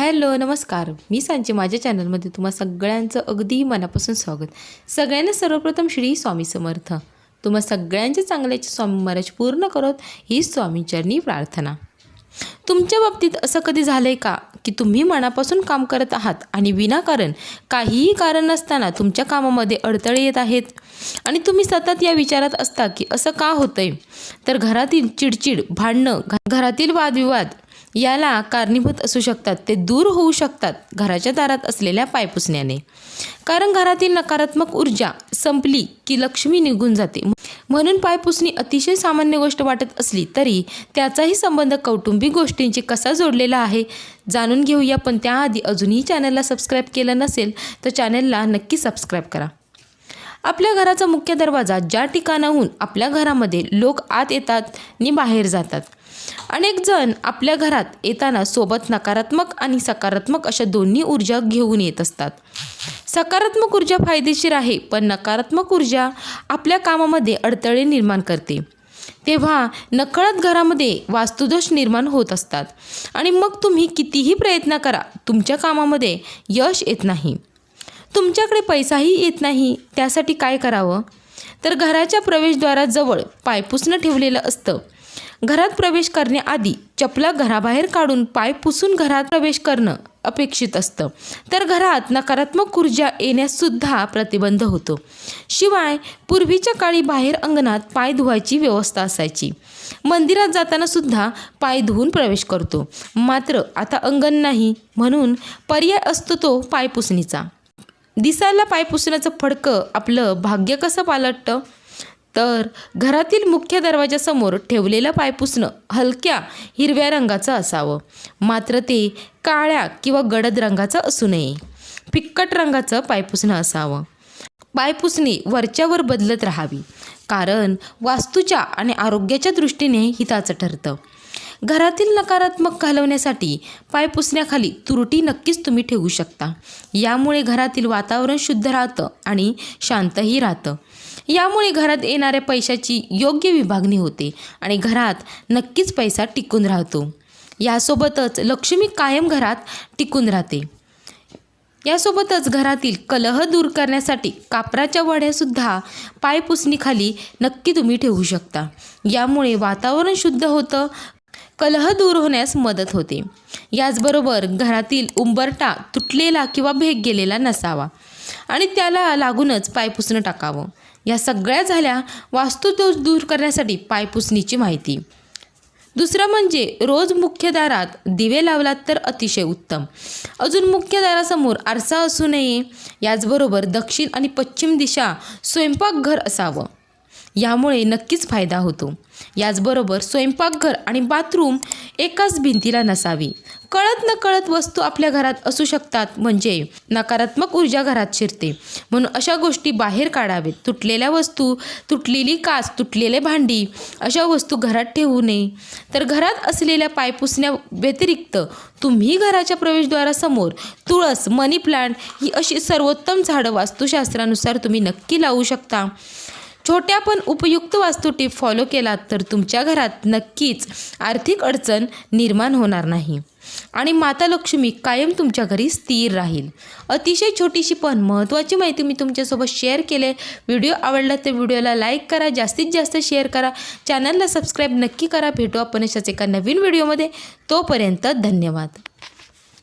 Hello नमस्कार. मी सांचे माझ्या चॅनलमध्ये तुम्हा सगळ्यांचं अगदी मनापासून स्वागत. सगळ्यांना सर्वप्रथम श्री स्वामी समर्थ. तुम्हा सगळ्यांच्या चांगल्याचे स्वामी महाराज पूर्ण करत ही स्वामीचरणी प्रार्थना. तुमच्या बाबतीत असं कधी झालं आहे का की तुम्ही मनापासून काम करत आहात आणि विनाकारण काहीही कारण नसताना तुमच्या कामामध्ये अडथळे येत आहेत? आणि तुम्ही सतत या विचारात असता की असं का होतंय? तर घरातील चिडचिड भांडणं घरातील वादविवाद याला कारणीभूत असू शकतात. ते दूर होऊ शकतात घराच्या दारात असलेल्या पायपुसण्याने. कारण घरातील नकारात्मक ऊर्जा संपली की लक्ष्मी निघून जाते. म्हणून पायपुसणी अतिशय सामान्य गोष्ट वाटत असली तरी त्याचाही संबंध कौटुंबिक गोष्टींची कसा जोडलेला आहे जाणून घेऊया. पण त्याआधी अजूनही चॅनलला सबस्क्राईब केलं नसेल तर चॅनलला नक्की सबस्क्राईब करा. आपल्या घराचा मुख्य दरवाजा ज्या ठिकाणाहून आपल्या घरामध्ये लोक आत येतात आणि बाहेर जातात. अनेक जण आपल्या घरात येताना सोबत नकारात्मक आणि सकारात्मक अशा दोन्ही ऊर्जा घेऊन येत असतात. सकारात्मक ऊर्जा फायदेशीर आहे पण नकारात्मक ऊर्जा आपल्या कामामध्ये अडथळे निर्माण करते. तेव्हा नकळत घरामध्ये वास्तुदोष निर्माण होत असतात. आणि मग तुम्ही कितीही प्रयत्न करा तुमच्या कामामध्ये यश येत नाही. तुमच्याकडे पैसाही येत नाही त्यासाठी काय करावं? तर घराच्या प्रवेशद्वाराजवळ पायपुसणं ठेवलेलं असतं. घरात प्रवेश करण्याआधी चपला घराबाहेर काढून पाय पुसून घरात प्रवेश करणं अपेक्षित असतं. तर घरात नकारात्मक ऊर्जा येण्याससुद्धा प्रतिबंध होतो. शिवाय पूर्वीच्या काळी बाहेर अंगणात पाय धुवायची व्यवस्था असायची. मंदिरात जाताना सुद्धा पाय धुवून प्रवेश करतो. मात्र आता अंगण नाही म्हणून पर्याय असतो तो पाय पुसणीचा. दिसायला पाय पुसण्याचं फडकं आपलं भाग्य कसं पालटतं? तर घरातील मुख्य दरवाजासमोर ठेवलेलं पायपुसणं हलक्या हिरव्या रंगाचं असावं. मात्र ते काळ्या किंवा गडद रंगाचं असू नये. फिक्कट रंगाचं पायपुसणं असावं. पायपुसणी वरच्यावर बदलत राहावी. कारण वास्तूच्या आणि आरोग्याच्या दृष्टीने हिताचं ठरतं. घरातील नकारात्मक घालवण्यासाठी पाय पुसण्याखाली तुरटी नक्कीच तुम्ही ठेवू शकता. यामुळे घरातील वातावरण शुद्ध राहतं आणि शांतही राहतं. यामुळे घरात येणाऱ्या पैशाची योग्य विभागणी होते आणि घरात नक्कीच पैसा टिकून राहतो. यासोबतच लक्ष्मी कायम घरात टिकून राहते. यासोबतच घरातील कलह दूर करण्यासाठी कापराच्या वड्यासुद्धा पायपुसणीखाली नक्की तुम्ही ठेवू शकता. यामुळे वातावरण शुद्ध होतं कलह दूर होण्यास मदत होते. याचबरोबर घरातील उंबरटा तुटलेला किंवा भेग गेलेला नसावा आणि त्याला लागूनच पायपुसणं टाकावं. या सगळ्या झाल्या वास्तुदोष दूर करण्यासाठी पायपुसणीची माहिती. दुसरं म्हणजे रोज मुख्य दारात दिवे लावलात तर अतिशय उत्तम. अजून मुख्य दारासमोर आरसा असू नये याचबरोबर दक्षिण आणि पश्चिम दिशा स्वयंपाकघर असावं. यामुळे नक्कीच फायदा होतो. याचबरोबर स्वयंपाकघर आणि बाथरूम एकाच भिंतीला नसावी. कळत न कळत वस्तू आपल्या घरात असू शकतात. म्हणजे नकारात्मक ऊर्जा घरात शिरते. म्हणून अशा गोष्टी बाहेर काढावेत. तुटलेल्या वस्तू तुटलेली काच तुटलेले भांडी अशा वस्तू घरात ठेवू नये. तर घरात असलेल्या पायपुसण्या व्यतिरिक्त तुम्ही घराच्या प्रवेशद्वारासमोर तुळस मनी प्लांट ही अशी सर्वोत्तम झाडं वास्तुशास्त्रानुसार तुम्ही नक्की लावू शकता. छोट्या पण उपयुक्त वास्तू टीप फॉलो केलात तर तुमच्या घरात नक्कीच आर्थिक अडचण निर्माण होणार नाही. आणि माता लक्ष्मी कायम तुमच्या घरी स्थिर राहील. अतिशय छोटीशी पण महत्त्वाची माहिती मी तुमच्यासोबत शेअर केले व्हिडिओ आवडला तर व्हिडिओला लाईक करा जास्तीत जास्त शेअर करा. चॅनलला सबस्क्राईब नक्की करा. भेटू आपण अशाच एका नवीन व्हिडिओमध्ये तोपर्यंत धन्यवाद.